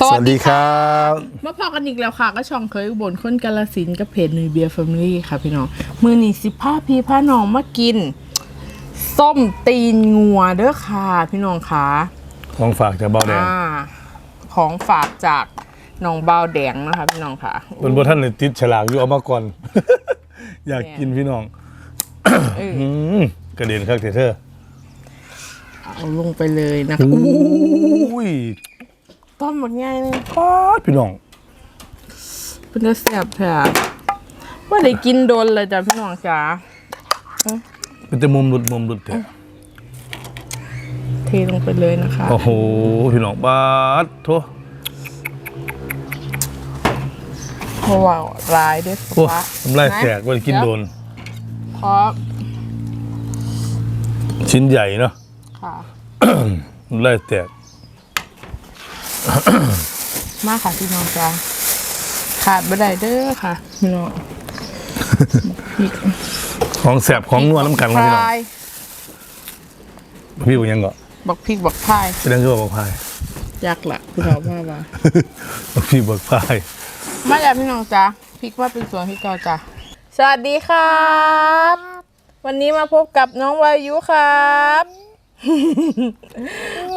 สวัสดีครับมาพอกันอีกแล้วค่ะ ก็ช่องเคยอุบลคนกาลสินธุ์กับเพจนุยเบียร์แฟมิลี่ค่ะพี่น้อง มือนี่สิผ้าพี่ผ้าน้องมากิน ส้มตีนงัวเด้อค่ะ พี่น้องค่ะ ของฝากจากเบาแดงอ่าของฝากจากน้องเบาวแดงนะคะ พี่น้องค่ะบนบนท่านเลยติดฉลากอยู่เอามาก่อน อยากกินพี่น้องเอออืมกระเด็นครับเธอเอาลงไปเลยนะคะโอ้อู้ย ต้นหมดง่ายเลยป๊าดพี่น้องเป็นจะแซ่บแท้ว่าได้กินโดนเลยจ้ะพี่น้องจ๋าเป็นแต่มุมหลุดมุมหลุดแท้เทลงไปเลยนะคะโอ้โหพี่น้องบาดโถเพราะว่าร้ายด้วยโอ้ฟ้าทำลายแตกว่ากินโดน เพราะชิ้นใหญ่เนาะค่ะ ทำลายแตก มากค่ะพี่น้องจ้าขาดบ่ได้เด้อค่ะพี่น้องพริกของแสบของนัวน้ำกันครับพี่น้องพายพี่บอกยังก็บักพริกบักพายแสดงคือว่าบอกพายยากละพี่น้องว่าว่าบอกพี่บอกพายมาจากพี่น้องจ้าพริกว่าเป็นสวนพี่เก่าจ้าสวัสดีครับ วันนี้มาพบกับน้องวายุครับ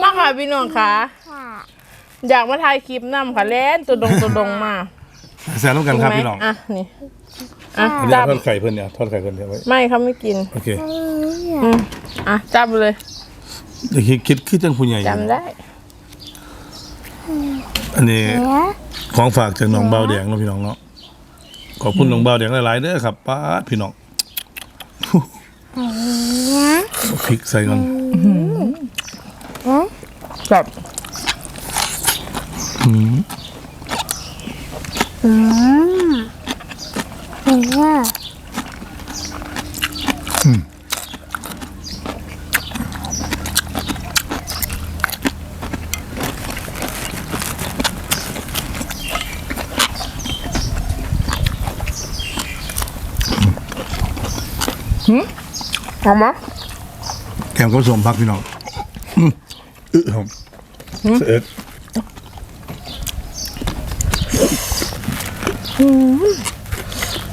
มาค่ะพี่น้องค่ะ อยากมาถ่ายคลิปนำค่ะเล่นตัวดงตัวดงมาแสบน้ำกันครับไหมพี่น้องอะนี่อะอันนี้จับทอดไข่เพิ่นเนี่ยทอดไข่เพิ่นเนี่ยไว้ไม่เขาไม่กินโอเคอืมอะจับเลยเดี๋ยวคิดคิดคิดจังผู้ใหญ่อยู่จำได้ อันนี้ของฝากจากน้องเบาแดงเนาะพี่น้องเนาะขอบคุณน้องเบาแดงหลายๆเด้อครับป้าดพี่น้องเอาพริกใส่กันแบบ เอามาแกมก็สมพักพี่น้องอืมอึะครับเสร็จ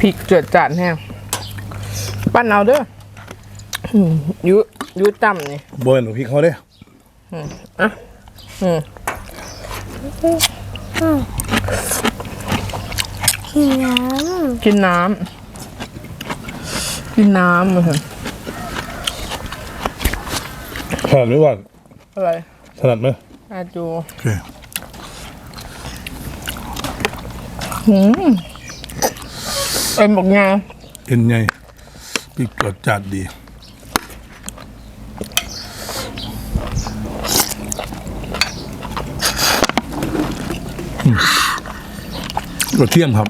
พริกเจือดจานแห้งปั้นเอาเด้ออืมยุยุจำนี่บอยหนูพริกเขาเด้อะอืมกินน้ำกินน้ำกินน้ำมาเถอะถนัดไหมก่อนอะไรถนัดไหมอาจูโอเค เอ็มบอกงาเอ็นไงพริกรสจัดดีอืมกระเทียมครับ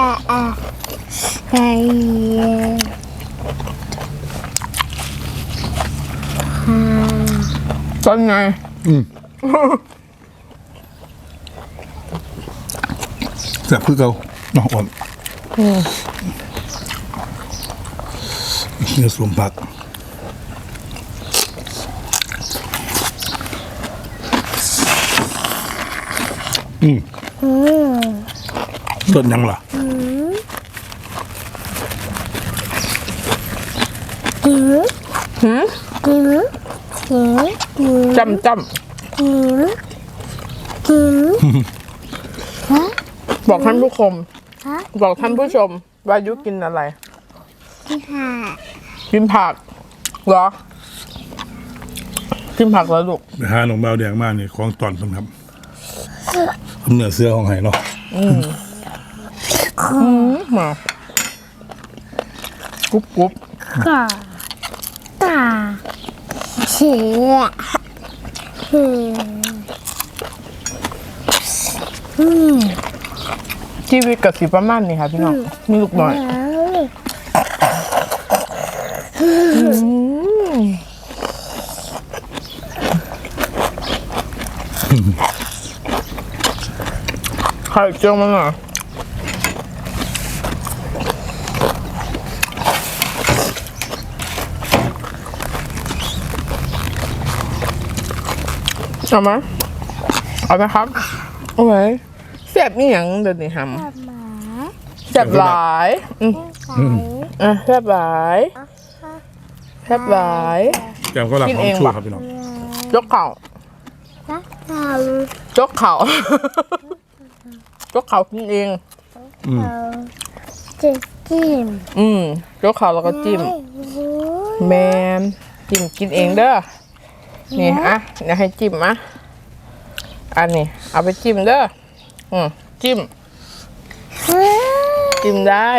อะอะ ไก่ต้นไงแซ่บคือเก่าน้องอ่อนเนื้อสวมผักอืมต้นยังล่ะกิน กินกินกินจำจกินกินำบอกท่านผู้ชมฮะบอกท่านผู้ชมวายุกินอะไรกินห่ากินผักเหรอ กินผักแล้วลูกไปหาหนองเบาวแดงมากนี่ของตอนเพิ่นครับเนื้อเสื้อของไห้เนาะมากกรุบกรุบก่อ ตาเสียอืม ชีวิตกับสีประมาณนี้ค่ะพี่น้อง มีลูกน้อย ไข่เจียวมันอะ เอาไหมเอาไหมครับเอาไหมแซ่บนี่ยังเดี๋ยวนี้ทหมาำแซ่บหลายอืมไก่อะแซ่บหลายแซ่บหลาย แกมก็หลับกินของเองชูว่ะครับพี่น้องยกเข่านักเต่าจกเข่าจกเข่ากินเอง อืมจะจิ้มอืมยกเข่าแล้วก็จิ้มรู้แมนจิ้มกินเองเด้อ นี่อะเดี๋ยวให้จิ้มอะอันนี้ เอาไปจิ้มเด้ออืมจิ้ม จิ้มได้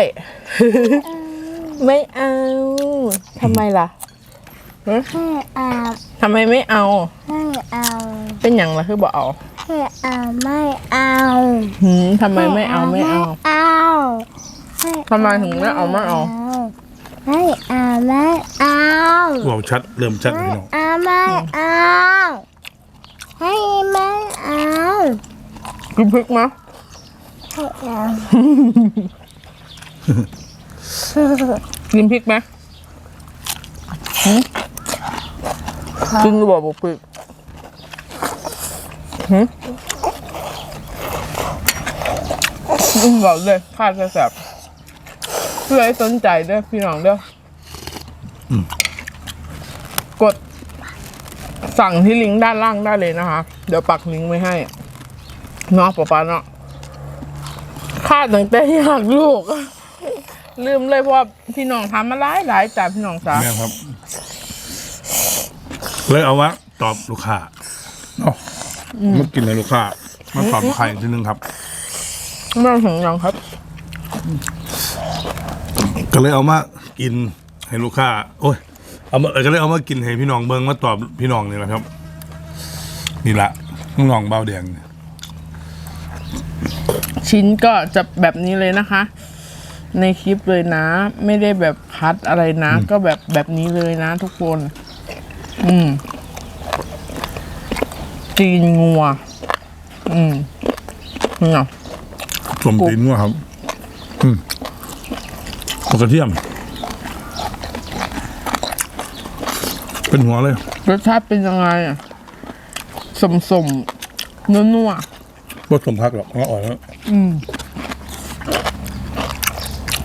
ไม่เอาทำไมล่ะฮะให้อาทำไมไม่เอา ให้เอาเป็นอย่างไรคือบอกเอาให้เอาไม่เอาหืมทำไมไม่เอาไม่เอา เอาให้ทำไมถึงไม่เอาไม่เอา ไม่เอาไม่เอาบอกชัดเริ่มชัดไม่พี่น้องเอาไม่เอาให้ไม่เอากินพริกไหมให้เอากินพริกไหมหืมกินหรือบอกบอกพริกหืมอืมบอกเลยข้าจะแสบ เพื่อให้สนใจเด้อพี่น้องเด้ออม กด สั่งที่ลิงก์ด้านล่างได้เลยนะคะ เดี๋ยวปักลิงก์ไว้ให้เนาะป๊าป๊าเนาะค่าตั้งแต่อยากลูก ลืมเลยเพราะว่าพี่น้องทำมาหลายหลายจ้าพี่น้องจ้าแม่ครับ เลยเอาวะตอบลูกค้าเนาะมากินให้ลูกค้ามาตอบใครทีนึงครับ ไม่ต้องถึงยังครับ ก็เลยเอามากินให้ลูกค้า โอ้ย เอามาเออก็เลยเอามากินให้พี่น้องเบิ้งมาตอบพี่น้องนี่แหละครับ นี่ละน้องเบาแดงชิ้นก็จะแบบนี้เลยนะคะ ในคลิปเลยนะ ไม่ได้แบบคัดอะไรนะ ก็แบบแบบนี้เลยนะทุกคน อืมจีนงัว อืมเนาะสมตีนว่าครับ อืม เอากระเทียม เป็นหัวเลย รสชาติเป็นยังไงอะสมสมๆนัวนัวว่าสมพักหรอกว่าอ่อนแล้วๆอืม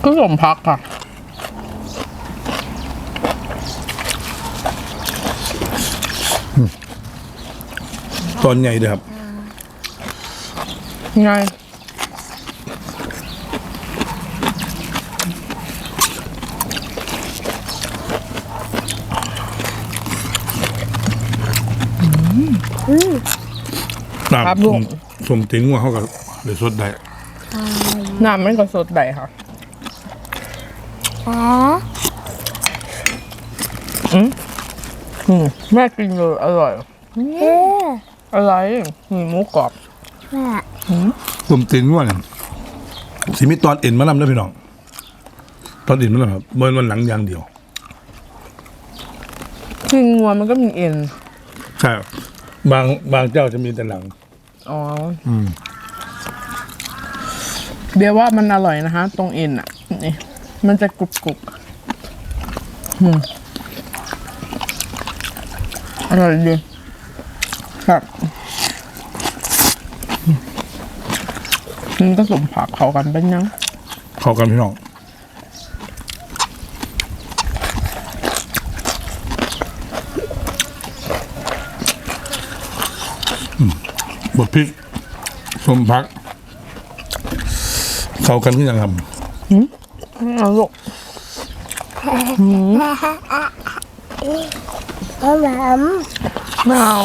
ก็สมพักค่ะ ตอนใหญ่เลยครับ ไง น้ำครับลูกสมสมตีนว่าเขากับเดี๋ยวสดได้น้ำไม่ก็สดใดค่ะ อ๋ออืมแม่กินเลยอร่อย เอออะไรมีหมูกรอบแม่สมตีนว่าเนี่ยสิมีตอนเอ็นมาลำนะพี่น้องตอนเอ็นมาลำครับเมื่อวันหลังอย่างเดียว กินงัวมันก็มีเอ็น ใช่ บางบางเจ้าจะมีแต่หลัง อ๋ออืม เบียร์ว่ามันอร่อยนะคะ ตรงเอ็นอะนี่มันจะกรุบกรุบอืมอร่อยดีครับมันก็สมผักเขากันเป็นยัง เข้ากันพี่น้อง บดพริกสมพัก เข้ากันที่ยังทำไม่เอาลูกเอาแหลมไม่เอา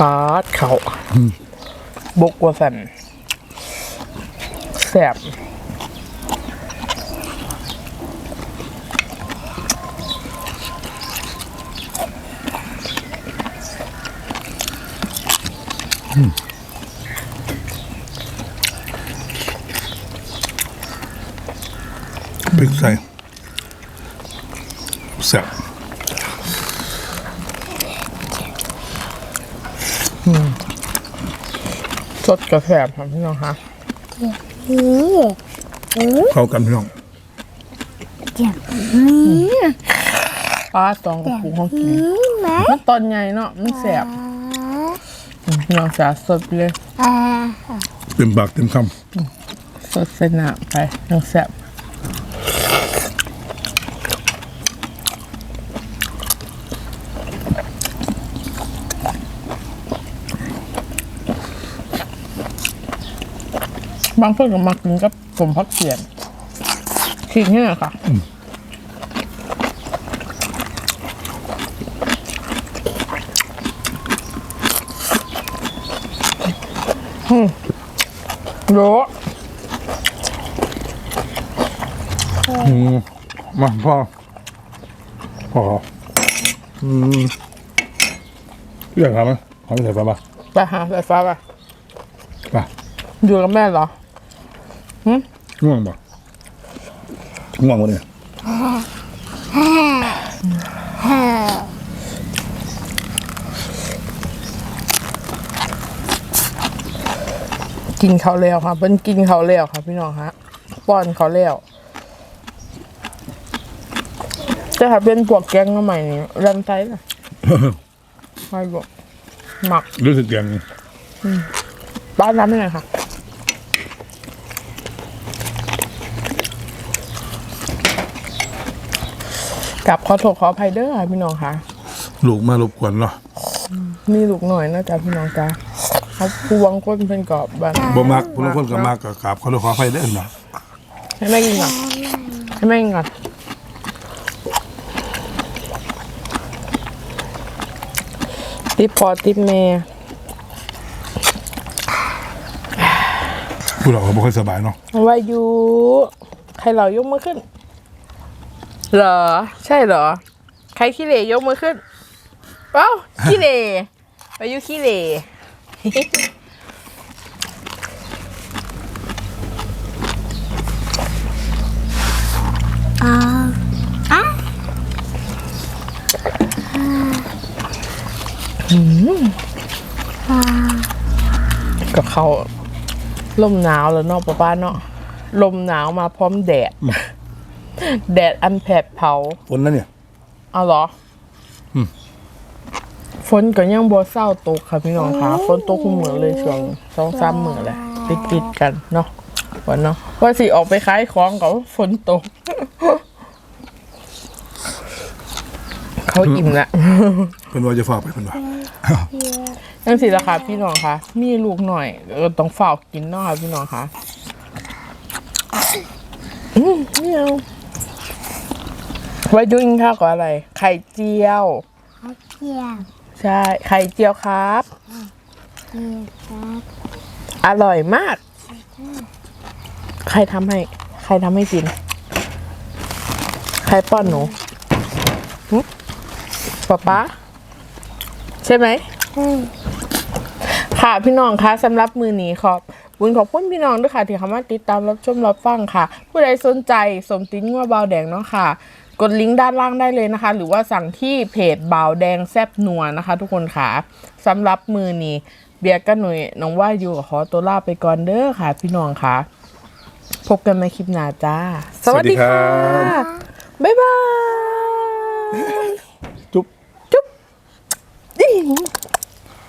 ปาดเขาบกว่าสันแสบ พริกใส่แซ่บสดกระแสบครับพี่น้องคะนี่เข้ากันพี่น้องอย่างนี้ปลาตองกับปูของกินนี่ไหมมันตอนใหญ่เนาะมันแสบอืมพี่ น้องสาสดไปเลยอ่าเต็มปากเต็มคสดเส้นหนาไปยังแสบบางคนก็มักกินกับสมพักเสียนขิงนี่แหละค่ะโลำอืม มาพ่อพ่ออืมอยากทำไหมขอไปใส่ปลาปะไปหาสายฟ้าไปปะอยู่กับแม่เหรอ ง่วงปะง่วงวะเนี่ย กินเขาวแล้วค่ะเพิ่นกินเขาวแล้วค่ะ พี่น้องฮะป้อนเขาวแล้วแต่ถ้าเป็นพวกแกงน้ำใหม่นี่รันไซส์น่ะไม่บอกหมักรู้สึกยังบ้านน้ำไม่ไหนอยค่ะกลับขอโทษขออภัยเด้อค่ะพี่น้องค่ะ ลูกมารบกวนเนาะมีลูกหน่อยนะจ๊ะพี่น้องจ้า เขาพวงก้นเป็นกรอบบ้านบ่มักผู้ลางคนก็มักกับกราบขอโทษขออภัยเด้อเนาะให้แม่กินก่อนให้แม่กินก่อนติปพอติปเมย์ผู้เราก็บ่ค่อยสบายเนาะวายุใครเหล่ายกมือขึ้น เหรอ ใช่เหรอ ใครขี้เหร่ยกมือขึ้น เอ้าขี้เหร่วายุขี้เหร่ อ่าอะกับเขาลมหนาวแล้วเนาะป้าป้าเนาะลมหนาวมาพร้อมแดด แดดอันแผดเผา ฝนนั่นเนี่ย เอาเหรออม ฝนก็ยังบ่เศร้าตกค่ะพี่น้องค่ะฝนตกคู่เหมือนเลยช่วงสองสามมื้อแหละติดติดๆกันเนาะวันเนาะว่าสิออกไปขายของกับฝนตก เขาอิ่มละเพิ่นว่าจะฝากไปเพิ่นว่านั่นสิละค่ะพี่น้องคะมีลูกหน่อยเออต้องฝากกินเนาะค่ะพี่น้องคะอืมไม่เอาไว้ดูกินข้าวกับอะไร ไข่เจียวเกี่ยว ใช่ ไข่เจียวครับเกี่ยวครับอร่อยมาก ใครทำให้ ใครทำให้กิน ใครป้อนหนูหึป๊าป๊าใช่ไหม อืมค่ะพี่น้องคะสำหรับมือนี้ขอบบุญขอบคุณพี่น้องด้วยค่ะ ที่เข้ามาติดตามรับชมรับฟังค่ะ ผู้ใดสนใจสมติ้นว่าเบาแดงเนาะค่ะ กดลิงก์ด้านล่างได้เลยนะคะ หรือว่าสั่งที่เพจเบาแดงแซบนัวนะคะ ทุกคนค่ะสำหรับมือนี้เบียร์กับหนุ่ยน้องว่าอยู่กับขอตัวลาไปก่อนเด้อค่ะ พี่น้องค่ะ พบกันในคลิปหน้าจ้า สวัสดีค่ะ บ๊ายบาย จุ๊บ จุ๊บ